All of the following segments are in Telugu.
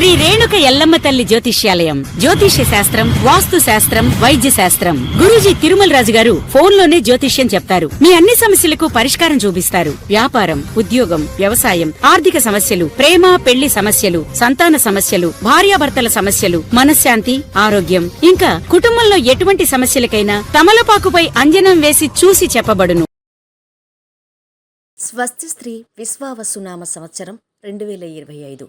శ్రీ రేణుక ఎల్లమ్మ తల్లి జ్యోతిష్యాలయం. జ్యోతిష్య శాస్త్రం వాస్తు శాస్త్రం వైద్య శాస్త్రం. గురూజీ తిరుమల రాజు గారు ఫోన్లోనే జ్యోతిష్యం చెప్తారు. మీ అన్ని సమస్యలకు పరిష్కారం చూపిస్తారు. వ్యాపారం ఉద్యోగం వ్యవసాయం ఆర్థిక సమస్యలు ప్రేమ పెళ్ళి సమస్యలు సంతాన సమస్యలు భార్యాభర్తల సమస్యలు మనశ్శాంతి ఆరోగ్యం. ఇంకా కుటుంబంలో ఎటువంటి సమస్యలకైనా తమలపాకుపై అంజనం వేసి చూసి చెప్పబడును. స్వస్తి స్త్రీ విశ్వావసునామ సంవత్సరం రెండు వేల ఇరవై ఐదు.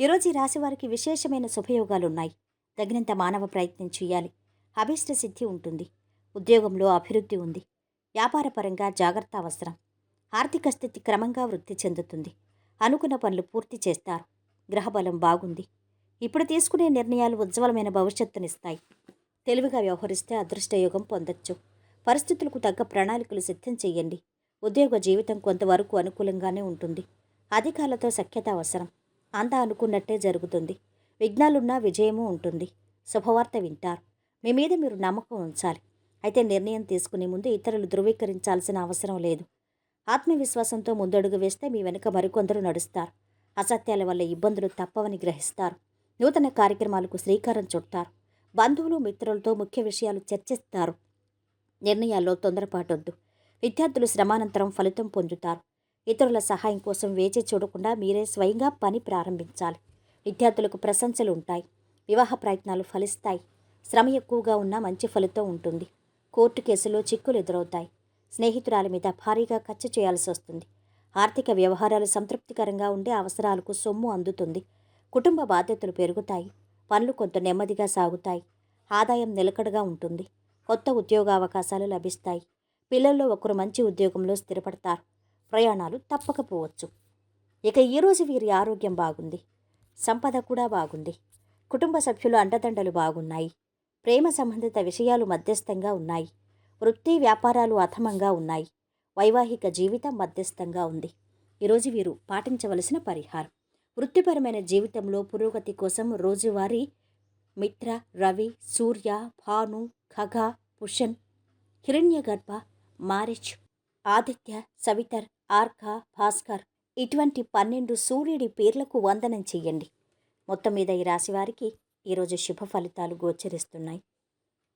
ఈరోజు ఈ రాశి వారికి విశేషమైన శుభయోగాలున్నాయి. తగినంత మానవ ప్రయత్నం చేయాలి. అభిష్ట సిద్ధి ఉంటుంది. ఉద్యోగంలో అభివృద్ధి ఉంది. వ్యాపారపరంగా జాగ్రత్త అవసరం. ఆర్థిక స్థితి క్రమంగా వృద్ధి చెందుతుంది. అనుకున్న పనులు పూర్తి చేస్తారు. గ్రహబలం బాగుంది. ఇప్పుడు తీసుకునే నిర్ణయాలు ఉజ్వలమైన భవిష్యత్తునిస్తాయి. తెలివిగా వ్యవహరిస్తే అదృష్టయోగం పొందొచ్చు. పరిస్థితులకు తగ్గ ప్రణాళికలు సిద్ధం చేయండి. ఉద్యోగ జీవితం కొంతవరకు అనుకూలంగానే ఉంటుంది. అధికారులతో సఖ్యత అవసరం. అంతా అనుకున్నట్టే జరుగుతుంది. విఘ్నాలున్నా విజయము ఉంటుంది. శుభవార్త వింటారు. మీ మీద మీరు నమ్మకం ఉంచాలి. అయితే నిర్ణయం తీసుకునే ముందు ఇతరులు ధృవీకరించాల్సిన అవసరం లేదు. ఆత్మవిశ్వాసంతో ముందడుగు వేస్తే మీ వెనుక మరికొందరు నడుస్తారు. అసత్యాల వల్ల ఇబ్బందులు తప్పవని గ్రహిస్తారు. నూతన కార్యక్రమాలకు శ్రీకారం చుడతారు. బంధువులు మిత్రులతో ముఖ్య విషయాలు చర్చిస్తారు. నిర్ణయాల్లో తొందరపాటొద్దు. విద్యార్థులు శ్రమానంతరం ఫలితం పొందుతారు. ఇతరుల సహాయం కోసం వేచి చూడకుండా మీరే స్వయంగా పని ప్రారంభించాలి. విద్యార్థులకు ప్రశంసలు ఉంటాయి. వివాహ ప్రయత్నాలు ఫలిస్తాయి. శ్రమ ఎక్కువగా ఉన్నా మంచి ఫలితం ఉంటుంది. కోర్టు కేసులో చిక్కులు ఎదురవుతాయి. స్నేహితురాలి మీద భారీగా ఖర్చు చేయాల్సి వస్తుంది. ఆర్థిక వ్యవహారాలు సంతృప్తికరంగా ఉండే అవసరాలకు సొమ్ము అందుతుంది. కుటుంబ బాధ్యతలు పెరుగుతాయి. పనులు కొంత నెమ్మదిగా సాగుతాయి. ఆదాయం నిలకడగా ఉంటుంది. కొత్త ఉద్యోగ అవకాశాలు లభిస్తాయి. పిల్లల్లో ఒకరు మంచి ఉద్యోగంలో స్థిరపడతారు. ప్రయాణాలు తప్పకపోవచ్చు. ఇక ఈరోజు వీరి ఆరోగ్యం బాగుంది. సంపద కూడా బాగుంది. కుటుంబ సభ్యులు అండదండలు బాగున్నాయి. ప్రేమ సంబంధిత విషయాలు మధ్యస్థంగా ఉన్నాయి. వృత్తి వ్యాపారాలు అధమంగా ఉన్నాయి. వైవాహిక జీవితం మధ్యస్థంగా ఉంది. ఈరోజు వీరు పాటించవలసిన పరిహారం. వృత్తిపరమైన జీవితంలో పురోగతి కోసం రోజువారీ మిత్ర రవి సూర్య భాను ఖగ పుషన్ హిరణ్యగర్భ మారిచ్ ఆదిత్య సవితర్ ఆర్కా భాస్కర్ ఇటువంటి పన్నెండు సూర్యుడి పేర్లకు వందనం చెయ్యండి. మొత్తం మీద ఈ రాశివారికి ఈరోజు శుభ ఫలితాలు గోచరిస్తున్నాయి.